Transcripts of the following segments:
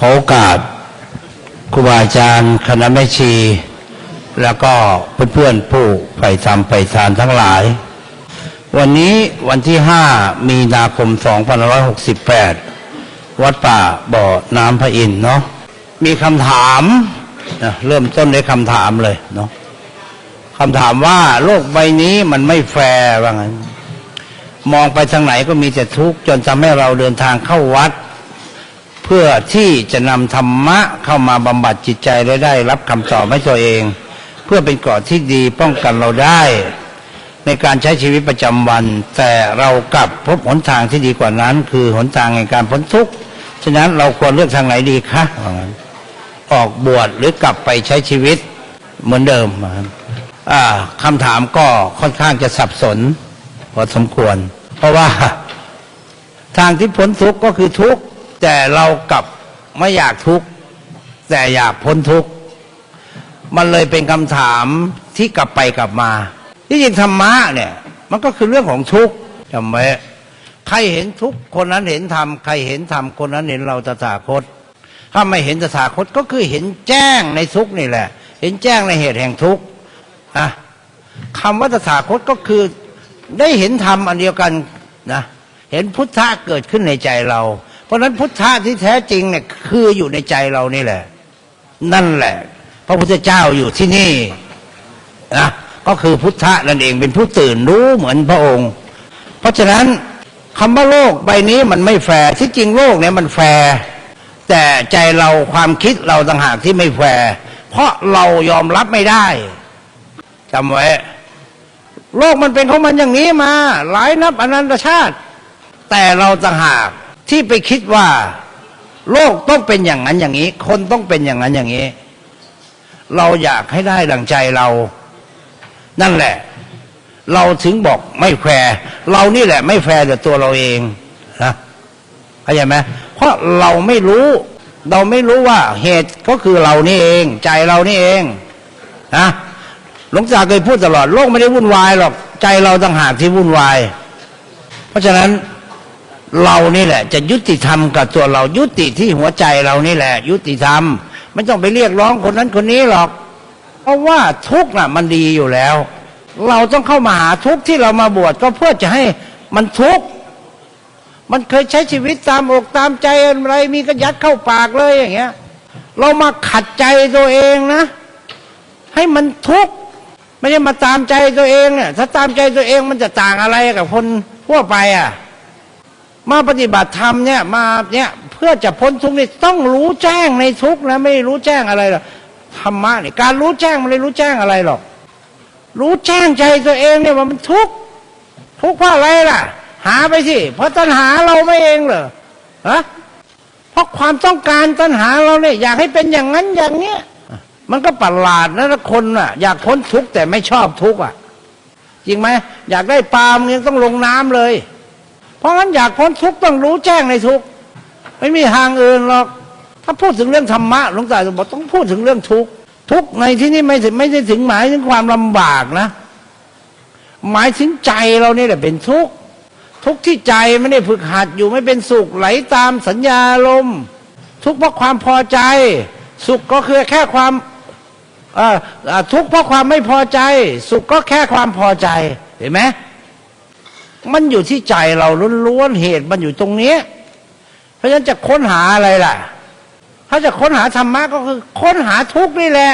ขอโอกาสครูบาอาจารย์คณะแม่ชี แล้วก็เพื่อนๆผู้ใฝ่ธรรมใฝ่ทานทั้งหลาย วันนี้วันที่ 5 มีนาคม 2568 วัดป่าบ่อน้ำพระอินเนาะมีคำถามนะเริ่มต้นด้วยคำถามเลยเนาะคำถามว่าโลกใบนี้มันไม่แฟร์ว่างั้น มองไปทางไหนก็มีแต่ทุกข์จนทำให้เราเดินทางเข้าวัด เพื่อที่จะนำธรรมะเข้ามาบำบัดจิตใจและได้รับคำตอบให้ตัวเอง เพื่อเป็นเกราะที่ดีป้องกันเราได้ ในการใช้ชีวิตประจำวัน แต่เรากลับพบหนทางที่ดีกว่านั้น คือหนทางแห่งการพ้นทุกข์ฉะนั้นเราควรเลือกทางไหนดีคะออกบวชหรือกลับไปใช้ชีวิตเหมือนเดิมคำถามก็ค่อนข้างจะสับสนพอสมควร เพราะว่าทางที่พ้นทุกข์ก็คือทุกข์ แต่เรากลับไม่อยากทุกข์แต่อยากพ้นทุกข์มันเลยเป็นคำถามที่กลับไปกลับมา ที่จริงธรรมะเนี่ย มันก็คือเรื่องของทุกข์จำไว้ใครเห็นทุกข์คนนั้นเห็นธรรมใครเห็นธรรมคนนั้นเห็นเราตถาคต ถ้าไม่เห็นตถาคตก็คือเห็นแจ้งในทุกข์นี่แหละ เห็นแจ้งในเหตุแห่งทุกข์อะคำว่าตถาคตก็คือได้เห็นธรรมอันเดียวกันนะเห็นพุทธะเกิดขึ้นในใจเรา เพราะฉะนั้นพุทธะที่แท้จริงเนี่ยคืออยู่ในใจเรานี่แหละ นั่นแหละ พระพุทธเจ้าอยู่ที่นี่นะก็คือพุทธะนั่นเองเป็นผู้ตื่นรู้เหมือนพระองค์ เพราะฉะนั้นคำว่าโลกใบนี้มันไม่แฟร์ที่จริงโลกเนี่ยมันแฟร์แต่ใจเราความคิดเราต่างหากที่ไม่แฟร์เพราะเรายอมรับไม่ได้จำไว้ โลกมันเป็นของมันอย่างนี้มา หลายนับอนันตชาติ แต่เราต่างหาก ที่ไปคิดว่า โลกต้องเป็นอย่างนั้นอย่างนี้ คนต้องเป็นอย่างนั้นอย่างนี้ เราอยากให้ได้ดังใจเรา นั่นแหละ เราถึงบอกไม่แฟร์เรานี่แหละ ไม่แฟร์แต่ตัวเราเองนะเข้าใจไหมเพราะเราไม่รู้ เราไม่รู้ว่าเหตุก็คือเรานี่เอง ใจเรานี่เองนะหลวงตาเคยพูดตลอดโลกไม่ได้วุ่นวายหรอกใจเราต่างหากที่วุ่นวาย เพราะฉะนั้น เรานี่แหละ จะยุติธรรมกับตัวเรายุติที่หัวใจเรานี่แหละ ยุติธรรมไม่ต้องไปเรียกร้องคนนั้นคนนี้หรอก เพราะว่าทุกข์น่ะ มันดีอยู่แล้ว เราต้องเข้ามาหาทุกข์ที่เรามาบวชก็เพื่อจะให้มันทุกข์มันเคยใช้ชีวิตตามอกตามใจอะไร มีก็ยัดเข้าปากเลยอย่างเงี้ย เรามาขัดใจตัวเองนะ ให้มันทุกข์ไม่ใช่มาตามใจตัวเองเนี่ยถ้าตามใจตัวเองมันจะต่างอะไรกับคนทั่วไปอะ มาปฏิบัติธรรมเนี่ยมาเนี่ยเพื่อจะพ้นทุกข์นี่ต้องรู้แจ้งในทุกข์นะไม่รู้แจ้งอะไรหรอกธรรมะเนี่ยการรู้แจ้งมันไม่รู้แจ้งอะไรหรอก รู้แจ้งใจตัวเองเนี่ยว่ามันทุกข์ทุกข์เพราะอะไรล่ะ หาไปสิเพราะตัณหาเราไม่เองเหรอฮะเพราะความต้องการตัณหาเราเนี่ยอยากให้เป็นอย่างนั้นอย่างเนี้ยมันก็ประหลาดนะคนน่ะ อยากพ้นทุกข์แต่ไม่ชอบทุกข์อะ จริงไหมอยากได้ปลามันยังต้องลงน้ำเลย ราะงั้นอยากพ้นทุกข์ต้องรู้แจ้งในทุกข์ไม่มีทางอื่นหรอกถ้าพูดถึงเรื่องธรรมะหลวงตาจะบอกต้องพูดถึงเรื่องทุกข์ทุกข์ในที่นี้ไม่ถึงไม่ได้ถึงหมายถึงความลำบากนะ หมายถึงใจเราเนี่ยแหละเป็นทุกข์ทุกข์ที่ใจไม่ได้ฝึกหัดอยู่ไม่เป็นสุขไหลตามสัญญาลมทุกข์เพราะความพอใจ สุขก็คือแค่ความอ่อเอ่อทุกข์เพราะความไม่พอใจ สุขก็แค่ความพอใจเห็นไหม มันอยู่ที่ใจเราล้วนๆเหตุมันอยู่ตรงนี้เพราะฉะนั้นจะค้นหาอะไรล่ะ ถ้าจะค้นหาธรรมะก็คือค้นหาทุกข์นี่แหละ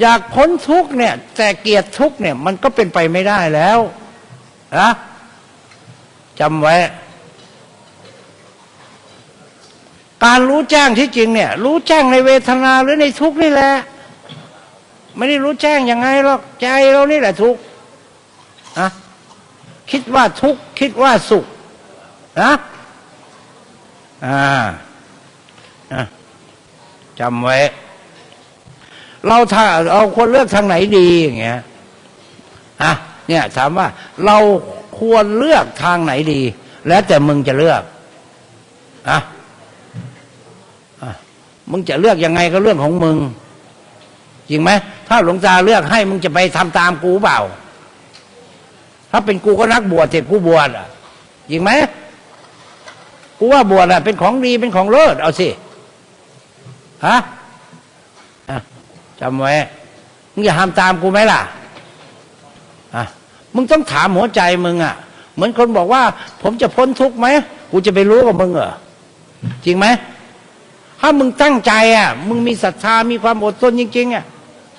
อยากพ้นทุกข์เนี่ย แต่เกลียดทุกข์เนี่ย มันก็เป็นไปไม่ได้แล้วนะจำไว้ การรู้แจ้งที่จริงเนี่ย รู้แจ้งในเวทนาหรือในทุกข์นี่แหละไม่ได้รู้แจ้งยังไงหรอกใจเรานี่แหละทุกข์นะ คิดว่าทุกข์คิดว่าสุขนะอ่าจำไว้ เราถ้าเอาคนเลือกทางไหนดีอย่างเงี้ยฮะเนี่ยถามว่าเราควรเลือกทางไหนดี แล้วแต่มึงจะเลือกอะอะมึงจะเลือกยังไงก็เรื่องของมึง จริงไหม ถ้าหลวงตาเลือกให้มึงจะไปทำตามกูเปล่า ถ้าเป็นกูก็นักบวชเสร็จกูบวชอะจริงไหมกูว่าบวชอะ เป็นของดีเป็นของเลิศเอาสิฮะจำไว้มึงอย่าห้ามตามกูไหมล่ะอะมึงต้องถามหัวใจมึงอะ เหมือนคนบอกว่า ผมจะพ้นทุกข์ไหมกูจะไปรู้กับมึงเหรอจริงไหมถ้ามึงตั้งใจอะ มึงมีศรัทธามีความอดทนจริงๆอะ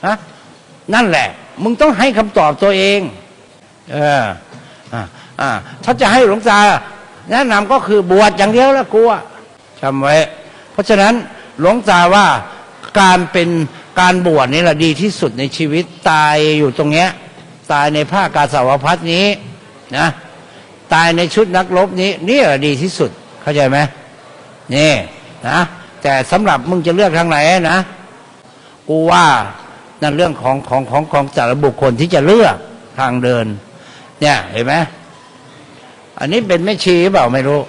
ฮะนั่นแหละ มึงต้องให้คำตอบตัวเอง เอออ่าอ่าถ้าจะให้หลวงตาแนะนำก็คือบวชอย่างเดียวแล้วกูอะจำไว้ เพราะฉะนั้นหลวงตาว่าการเป็นการบวชนี่แหละดีที่สุดในชีวิตตายอยู่ตรงเนี้ย ตายในผ้ากาสาวพัดนี้นะตายในชุดนักรบนี้นี่แหละดีที่สุดเข้าใจไหมนี่นะแต่สำหรับมึงจะเลือกทางไหนนะกูว่านั่นเรื่องของของของของแต่ละบุคคลที่จะเลือกทางเดิน เนี่ยเห็นไหมอันนี้เป็นแม่ชีเปล่าไม่รู้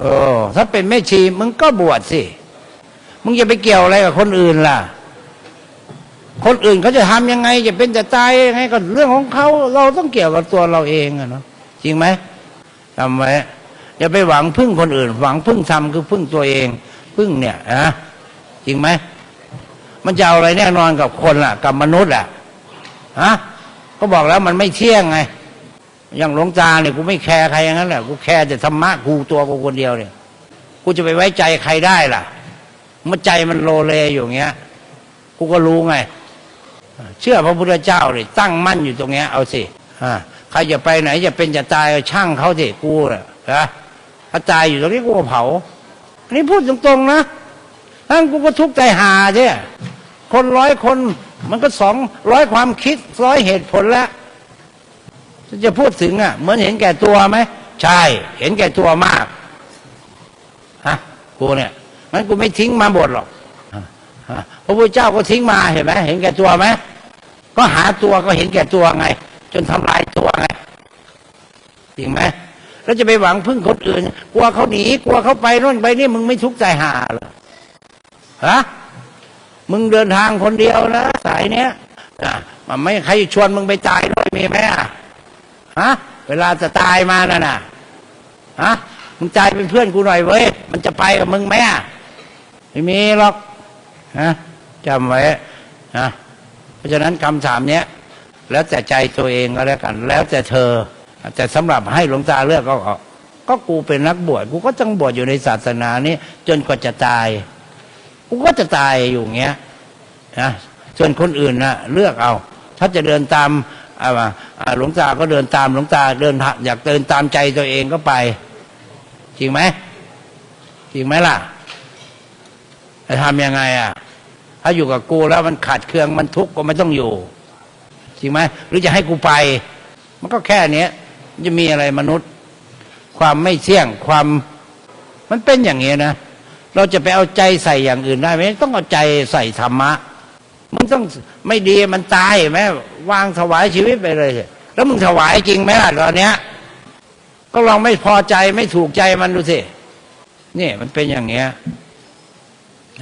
เออถ้าเป็นแม่ชีมึงก็บวชสิ มึงจะไปเกี่ยวอะไรกับคนอื่นล่ะ คนอื่นเขาจะทำยังไง จะเป็นจะตายยังไงก็เรื่องของเขา เราต้องเกี่ยวกับตัวเราเองอะเนาะจริงไหมจำไว้อย่าไปหวังพึ่งคนอื่น หวังพึ่งทำคือพึ่งตัวเอง พึ่งเนี่ยนะจริงไหมมันจะเอาอะไรแน่นอนกับคนล่ะ กับมนุษย์อะฮะ ก็บอกแล้วมันไม่เที่ยงไง อย่างหลวงตาเนี่ยกูไม่แคร์ใครอย่างนั้นแหละกูแคร์แต่ธรรมะกูตัวกูคนเดียวเนี่ยกูจะไปไว้ใจใครได้ล่ะเมันใจมันโลเลอยู่างเงี้ย กูก็รู้ไง เชื่อพระพุทธเจ้าเลยตั้งมั่นอยู่ตรงเนี้ย เอาสิอ่าใครจะไปไหนจะเป็นจะตายช่างเขาสิกูน่ะนะถ้าตายอยู่ตรงนี้กูก็เผาอันนี้พูดตรงๆนะทั้งกูก็ทุกข์ใจหาใช่คนร้อยคน มันก็สองร้อยความคิดร้อยเหตุผลแล้วจะพูดถึงอะ เหมือนเห็นแก่ตัวไหมใช่ เห็นแก่ตัวมากฮะกูเนี่ยมันกูไม่ทิ้งมาบทหรอกพระพุทธเจ้าก็ทิ้งมาเห็นไหมเห็นแก่ตัวไหมก็หาตัวก็เห็นแก่ตัวไง จนทำลายตัวไงจริงไหมแล้วจะไปหวังพึ่งคนอื่น กลัวเขาหนีกลัวเขาไปโน่นไปนี่มึงไม่ทุกข์ใจหาหรอฮะ มึงเดินทางคนเดียวนะสายเนี้ยมันไม่ใครชวนมึงไปตายด้วยมีไหมอะฮะเวลาจะตายมานั่นน่ะฮะมึงตายเป็นเพื่อนกูหน่อยเว้ยมันจะไปกับมึงไหมอะไม่มีหรอกฮะจำไว้นะเพราะฉะนั้นคำถามเนี้ยแล้วแต่ใจตัวเองก็แล้วกัน แล้วแต่เธอแต่สำหรับให้หลวงตาเลือกก็ก็ก็กูเป็นนักบวชกูก็ต้องบวชอยู่ในศาสนานี้ จนกว่าจะตาย กูก็จะตายอยู่เงี้ยนะส่วนคนอื่นนะเลือกเอา ถ้าจะเดินตามอ่าอาหลวงตาก็เดินตามหลวงตาเดินอยากเดินตามใจตัวเองก็ไป จริงไหมจริงไหมล่ะจะทำยังไงอะ ถ้าอยู่กับกูแล้วมันขาดเครื่องมันทุกข์ก็ไม่ต้องอยู่ จริงไหมหรือจะให้กูไป มันก็แค่เนี้ยจะมีอะไรมนุษย์ ความไม่เที่ยงความมันเป็นอย่างเงี้ยนะ เราจะไปเอาใจใส่อย่างอื่นได้ไหมต้องเอาใจใส่ธรรมะ มันต้องไม่ดีมันตายไหมวางถวายชีวิตไปเลย แล้วมึงถวายจริงไหมล่ะตอนเนี้ย ก็ลองไม่พอใจไม่ถูกใจมันดูสินี่มันเป็นอย่างเงี้ย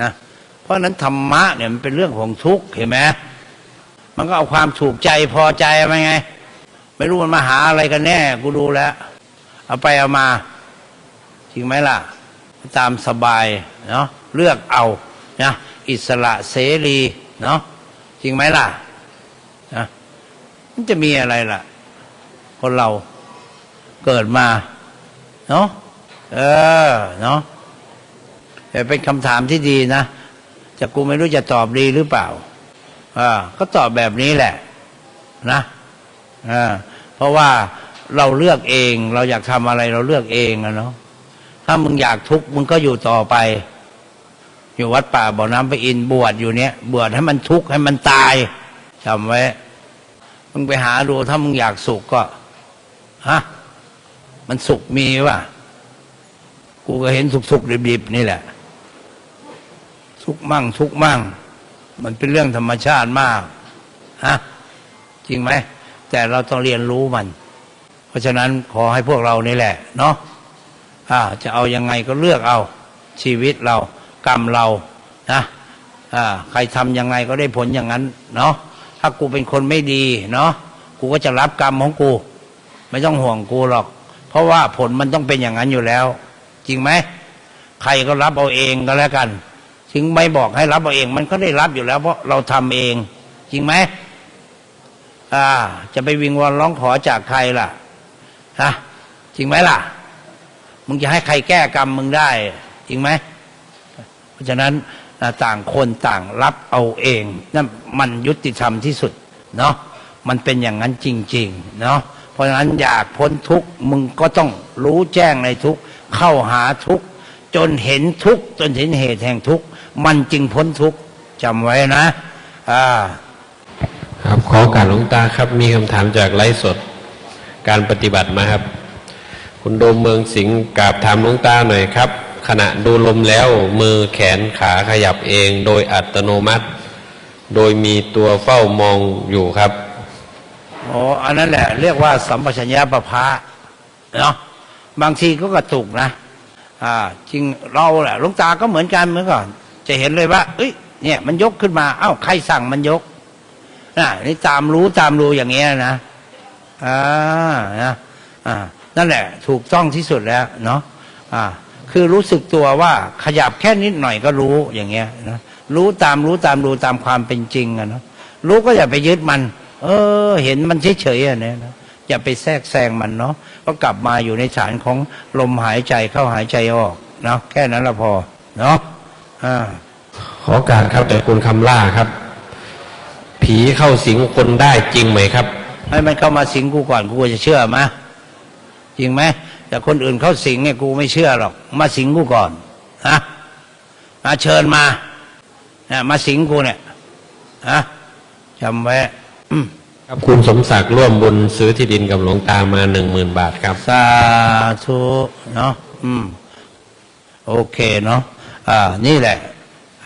นะเพราะฉะนั้นธรรมะเนี่ยมันเป็นเรื่องของทุกข์เห็นไหมมันก็เอาความถูกใจพอใจมาไง ไม่รู้มันมาหาอะไรกันแน่ กูดูแล้ว เอาไปเอามาจริงไหมล่ะ ตามสบายเนาะเลือกเอานะอิสระเสรีเนาะจริงไหมล่ะนะมันจะมีอะไรล่ะ คนเราเกิดมาเนาะเออเนาะแต่เป็นคำถามที่ดีนะจะกูไม่รู้จะตอบดีหรือเปล่าอ่าก็ตอบแบบนี้แหละ นะอ่าเพราะว่าเราเลือกเอง เราอยากทำอะไรเราเลือกเองอะเนาะ ถ้ามึงอยากทุกข์มึงก็อยู่ต่อไป อยู่วัดป่าบ่อน้ำไปอินบวชอยู่เนี้ยบวชให้มันทุกข์ให้มันตายจำไว้มึงไปหาดูถ้ามึงอยากสุขก็ฮะมันสุขมีวะกูก็เห็นสุขๆดิบๆนี่แหละ ทุกข์มั่ง ทุกข์มั่ง มันเป็นเรื่องธรรมชาติมากฮะจริงไหมแต่เราต้องเรียนรู้มัน เพราะฉะนั้นขอให้พวกเรานี่แหละ เนาะ จะเอายังไงก็เลือกเอา ชีวิตเรากรรมเรานะอ่าใครทำยังไงก็ได้ผลอย่างนั้นเนาะถ้ากูเป็นคนไม่ดีเนาะกูก็จะรับกรรมของกู ไม่ต้องห่วงกูหรอก เพราะว่าผลมันต้องเป็นอย่างนั้นอยู่แล้ว จริงไหมใครก็รับเอาเองก็แล้วกันถึงไม่บอกให้รับเอาเอง มันก็ได้รับอยู่แล้ว เพราะเราทำเอง จริงไหมอ่า จะไปวิงวอนร้องขอจากใครล่ะฮะจริงไหมล่ะ มึงจะให้ใครแก้กรรมมึงได้จริงไหมเพราะฉะนั้นต่างคนต่างรับเอาเองนั่นมันยุติธรรมที่สุดเนาะมันเป็นอย่างนั้นจริงๆเนาะเพราะฉะนั้นอยากพ้นทุกข์มึงก็ต้องรู้แจ้งในทุกข์เข้าหาทุกข์จนเห็นทุกข์จนเห็นเหตุแห่งทุกข์มันจึงพ้นทุกข์จำไว้นะอ่าครับขอโอการหลวงตาครับมีคำถามจากไลฟ์สด การปฏิบัติมาครับ คุณโดมเมืองสิงห์กราบถามหลวงตาหน่อยครับ ขณะดูลมแล้วมือแขนขาขยับเองโดยอัตโนมัติ โดยมีตัวเฝ้ามองอยู่ครับอ๋ออันนั้นแหละ เรียกว่าสัมปชัญญะประภาเนาะบางทีก็กระตุกนะอ่าจริงเราแหละลวงตาก็เหมือนกันเหมือนก่อน จะเห็นเลยว่า เอ้ยเนี่ยมันยกขึ้นมาเอ้าใครสั่งมันยกน่ะนี่ตามรู้ตามรู้อย่างเงี้ยนะอ่านะอ่า นั่นแหละ ถูกต้องที่สุดแล้วเนาะอ่า คือรู้สึกตัวว่าขยับแค่นิดหน่อยก็รู้อย่างเงี้ยนะรู้ตามรู้ตามรู้ตามความเป็นจริงอะเนาะรู้ก็อย่าไปยึดมัน เออ เห็นมันเฉยๆอะเนี่ยนะอย่าไปแทรกแซงมันเนาะก็กลับมาอยู่ในฐานของลมหายใจเข้าหายใจออกเนาะแค่นั้นละพอเนาะอ่าขอโอการครับแต่คุณคำล่าครับ ผีเข้าสิงคนได้จริงไหมครับ ให้มันเข้ามาสิงกูก่อนกูจะเชื่อไหม จริงไหมแต่คนอื่นเข้าสิงเนี่ยกูไม่เชื่อหรอก มาสิงกูก่อนฮะมาเชิญมาเนี่ยมาสิงกูเนี่ยฮะจำไว้อืมครับคุณสมศักดิ์ร่วมบุญซื้อที่ดินกับหลวงตามาหนึ่งหมื่นบาทครับ สาธุเนาะอืม โอเคเนาะอ่า นี่แหละ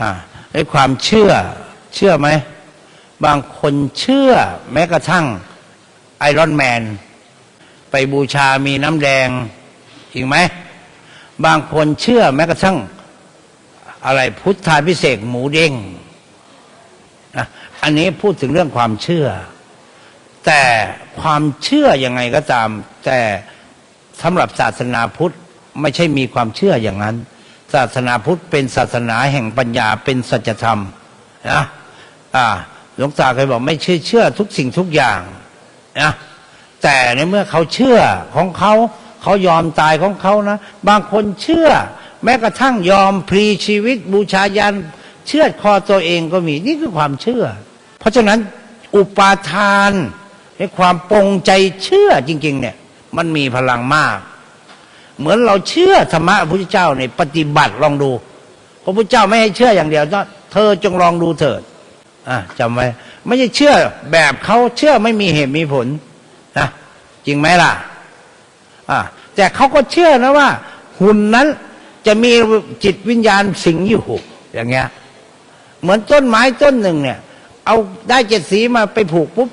อ่าไอ้ความเชื่อ เชื่อไหม บางคนเชื่อแม้กระทั่งไอรอนแมน ไปบูชามีน้ำแดงจริงไหม บางคนเชื่อแม้กระทั่ง อะไรพุทธาพิเศษหมูเด้งอะอันนี้พูดถึงเรื่องความเชื่อ แต่ความเชื่อยังไงก็ตาม แต่สำหรับศาสนาพุทธไม่ใช่มีความเชื่ออย่างนั้น ศาสนาพุทธเป็นศาสนาแห่งปัญญาเป็นสัจธรรมนะอ่าหลวงตาเคยบอกไม่เชื่อเชื่อทุกสิ่งทุกอย่างนะ แต่ในเมื่อเขาเชื่อของเขาเขายอมตายของเขานะ บางคนเชื่อ แม้กระทั่งยอมพลีชีวิตบูชายันเชื่อคอตัวเองก็มีนี่คือความเชื่อ เพราะฉะนั้นอุปาทานในความปรงใจเชื่อจริง ๆ เนี่ย มันมีพลังมาก เหมือนเราเชื่อธรรมะพระพุทธเจ้าในปฏิบัติลองดู พระพุทธเจ้าไม่ให้เชื่ออย่างเดียวเธอจงลองดูเถิดอะจำไว้ ไม่ใช่เชื่อแบบเขาเชื่อไม่มีเหตุมีผล จริงไหมล่ะอะแต่เขาก็เชื่อนะว่า หุ่นนั้นจะมีจิตวิญญาณสิงอยู่อย่างเงี้ย เหมือนต้นไม้ต้นหนึ่งเนี่ย เอาได้เจ็ดสีมาไปผูกปุ๊บ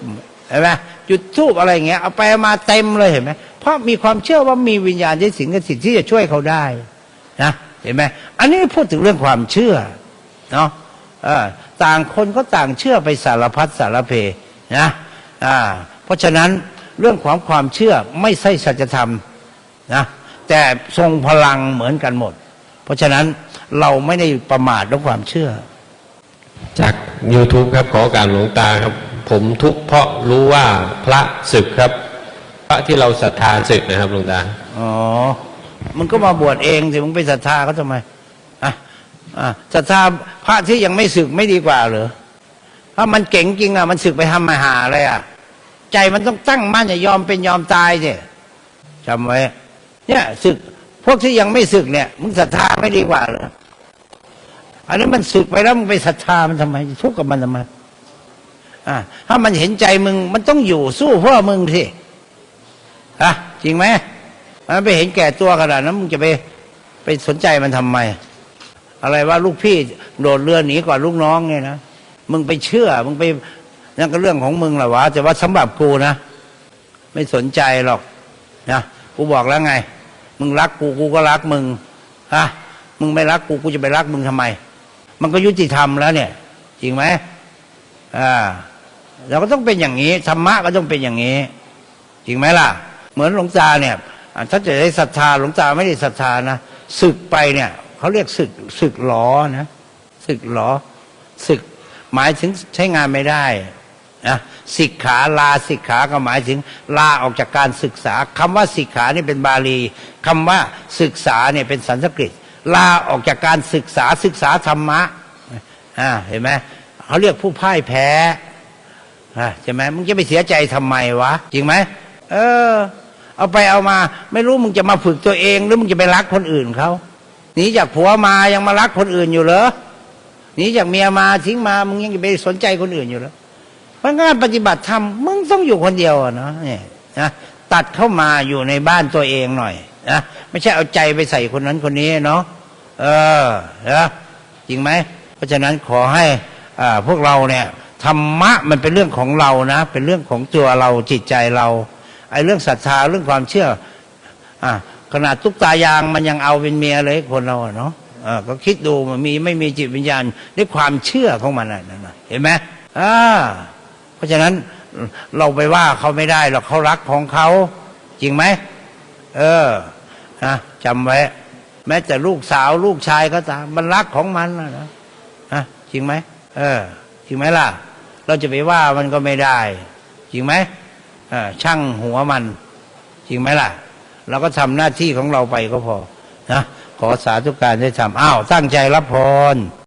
เห็นไหมจุดทูบอะไรเงี้ยเอาไปมาเต็มเลยเห็นไหมเพราะมีความเชื่อว่ามีวิญญาณที่สิงกับสิทธิ์ที่จะช่วยเขาได้นะเห็นไหมอันนี้พูดถึงเรื่องความเชื่อเนาะต่างคนก็ต่างเชื่อไปสารพัดสารเพนะเพราะฉะนั้น เรื่องของความเชื่อไม่ใช่สัจธรรมนะแต่ทรงพลังเหมือนกันหมด เพราะฉะนั้นเราไม่ได้ประมาทด้วยความเชื่อ จาก YouTube ครับขอโอการหลวงตาครับ ผมทุกข์เพราะรู้ว่าพระศึกครับ พระที่เราศรัทธาศึกนะครับหลวงตาอ๋อมึงก็มาบวชเองสิมึงไปศรัทธาเขาทำไมอะอะศรัทธาพระที่ยังไม่ศึกไม่ดีกว่าเหรอถ้ามันเก่งจริงอะมันศึกไปทำมาหาอะไรอะ ใจมันต้องตั้งมั่นอย่ายอมเป็นยอมตายสิจำไว้ เนี่ยศึก พวกที่ยังไม่ศึกเนี่ย มึงศรัทธาไม่ดีกว่าเหรออันนี้มันศึกไปแล้วมึงไปศรัทธามันทำไมทุกข์กับมันทำไมอะถ้ามันเห็นใจมึง มันต้องอยู่สู้เพื่อมึงสิฮะจริงไหมมันไปเห็นแก่ตัวขนาดนั้นมึงจะไปไปสนใจมันทำไม อะไรว่าลูกพี่โดดเรือหนีก่อนลูกน้องเนี่ยนะมึงไปเชื่อ มึงไป นั่นก็เรื่องของมึงแหละวะแต่ว่าสำหรับกูนะ ไม่สนใจหรอกนะกูบอกแล้วไง มึงรักกูกูก็รักมึงฮะมึงไม่รักกูกูจะไปรักมึงทำไม มันก็ยุติธรรมแล้วเนี่ย จริงไหมอ่าเราก็ต้องเป็นอย่างนี้ธรรมะก็ต้องเป็นอย่างนี้ จริงไหมล่ะ เหมือนหลวงตาเนี่ยถ้าจะได้ศรัทธาหลวงตาไม่ได้ศรัทธานะศึกไปเนี่ยเขาเรียกศึกศึกหลอนะศึกเหรอศึกหมายถึงใช้งานไม่ได้ นะสิกขาลาสิกขาก็หมายถึงลาออกจากการศึกษาคำว่าสิกขานี่เป็นบาลีคำว่าศึกษาเนี่ยเป็นสันสกฤต ลาออกจากการศึกษาศึกษาธรรมะอ่าเห็นไหมเขาเรียกผู้พ่ายแพ้อ่าใช่ไหมมึงจะไปเสียใจทำไมวะ จริงไหมเออ เอาไปเอามา ไม่รู้มึงจะมาฝึกตัวเอง หรือมึงจะไปรักคนอื่นเขาหนีจากผัวมายังมารักคนอื่นอยู่เหรอหนีจากเมียมาทิ้งมามึงยังจะไปสนใจคนอื่นอยู่เหรอะงานปฏิบัติธรรมมึงต้องอยู่คนเดียวอะเนาะเนี่ยนะตัดเข้ามาอยู่ในบ้านตัวเองหน่อยนะไม่ใช่เอาใจไปใส่คนนั้นคนนี้เนาะเออนะจริงไหมเพราะฉะนั้นขอให้อ่าพวกเราเนี่ยธรรมะมันเป็นเรื่องของเรานะ เป็นเรื่องของตัวเราจิตใจเราไอ้เรื่องศรัทธาเรื่องความเชื่ออะขนาดตุ๊กตายางมันยังเอาเป็นเมียเลยคนเราเนาะอ่าก็คิดดูมันมีไม่มีจิตวิญญาณด้วยความเชื่อของมันนะ่นน่ะเห็นไหมอ่า เพราะฉะนั้นเราไปว่าเขาไม่ได้หรอกเขารักของเขา จริงไหมเออนะจำไว้ แม้แต่ลูกสาวลูกชายก็ตามมันรักของมันนะนะจริงไหมเออ จริงไหมล่ะ เราจะไปว่ามันก็ไม่ได้ จริงไหมเออช่างหัวมัน จริงไหมล่ะ เราก็ทำหน้าที่ของเราไปก็พอนะขอสาธุการได้ทำอ้าวตั้งใจรับพร